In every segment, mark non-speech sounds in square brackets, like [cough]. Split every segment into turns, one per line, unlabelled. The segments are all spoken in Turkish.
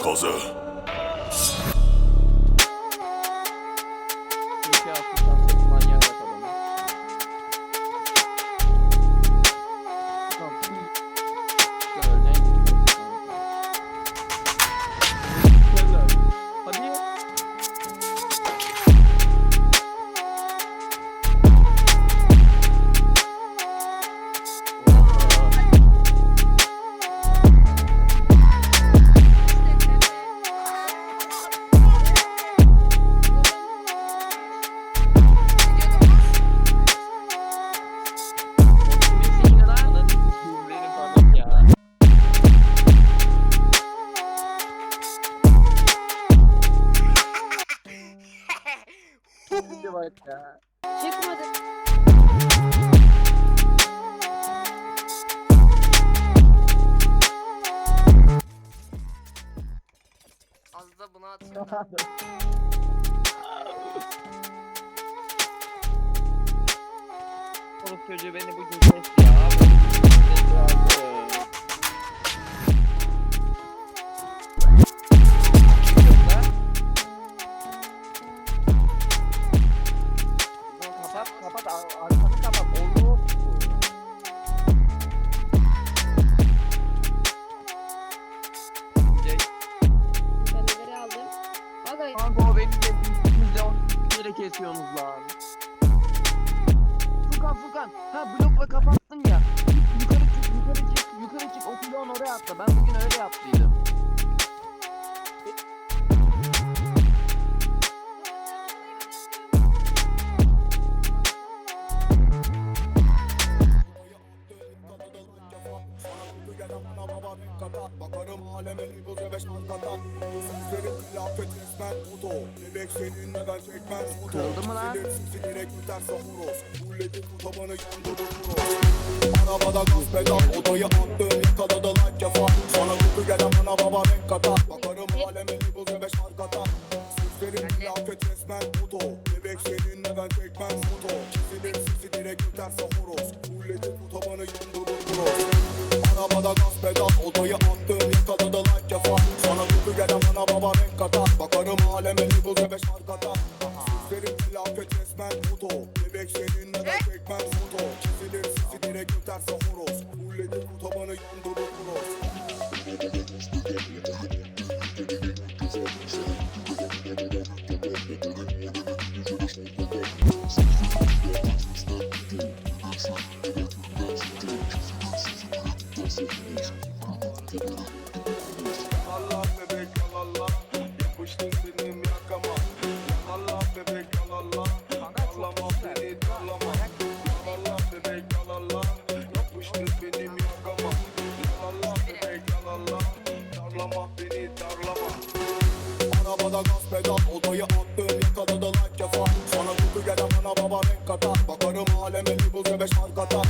猴子。
Çıkmadı.
Az da buna atsana. [laughs]
Oğlum çocuğu beni bugün kesti ya. Bugün. Yere kesiyorsunuz lan. Furkan Furkan. Ha blokla kapattın ya. Yukarı çık yukarı çık yukarı çık o bloğun oraya atla. Ben bugün öyle yaptıydım.
Bakarım aleme liboze beş mankata Sözlerim kıyafet resmen foto Bebek seninle ben çekmez? Foto
Kırıldı mı lan?
Sesi direkt biterse horoz Hulledik tabanı yandırır horoz Arabada gaz pedal odayı attım yakaladı like cefa Sana kutu gelen ana baba renk kata Bakarım aleme liboze beş mankata Sözlerim kıyafet resmen foto Bebek seninle ben çekmez? Foto sesi direkt biterse horoz Hulledik tabanı yandırır horoz Arabada gaz pedal odayı attım yakaladı like cefa Sana kutu gelen ana baba renk kata Bakarım aleme Darlama beni darlama. Arabada gaz pedal odayı attım yakaladı like cefa Sana kutu gelen ana baba renk kata Bakarım aleme liboze beş arkata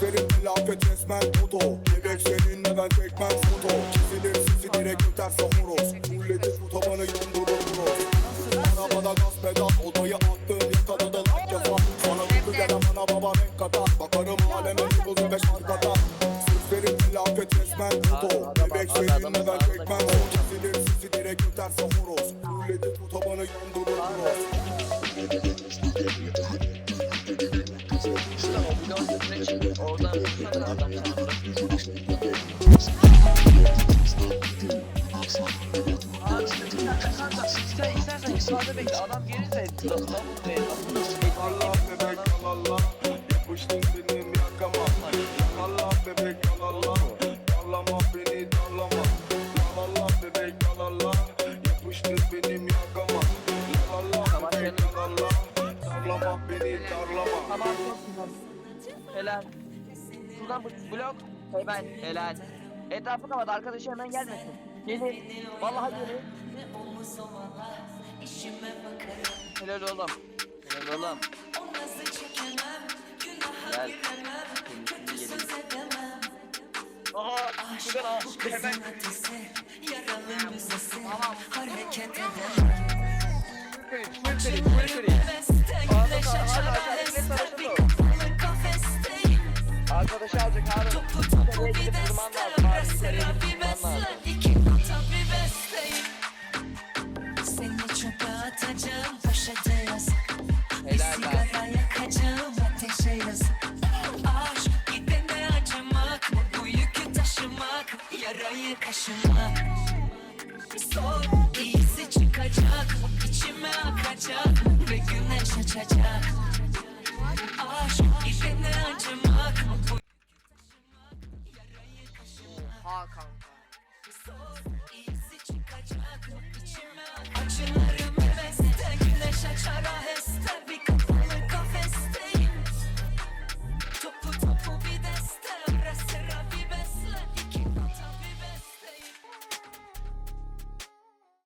Sözlerim felaket resmen foto. Bebek seninle ben çekmem foto. Çizilir sisi direkt öterse horoz Hulledik bu tabanı yandırır horoz Arabada gaz pedal odayı attım yakaladı like cefa Sana kutu gelen ana baba renk kata Bakarım aleme liboze beş arkata Sözlerim felaket resmen foto Direkt horoz bu tabanı yandırır horoz.
Oradan. Abi sen istersen yukarıda bekle adam gelirse
Allah Darlama beni darlama
Tamam. Helal. Şuradan blok. Hemen helal. Etrafı kapat arkadaşı hemen gelmesin. Gelir. Vallahi gelir. Helal oğlum. Helal oğlum. Gel. Merkür'ü, alacak abi. Bu yarayı kaşımak. Son Sıcak içime akacak Ve güneş
açacak. Aşk içine acımak.
Oha kanka.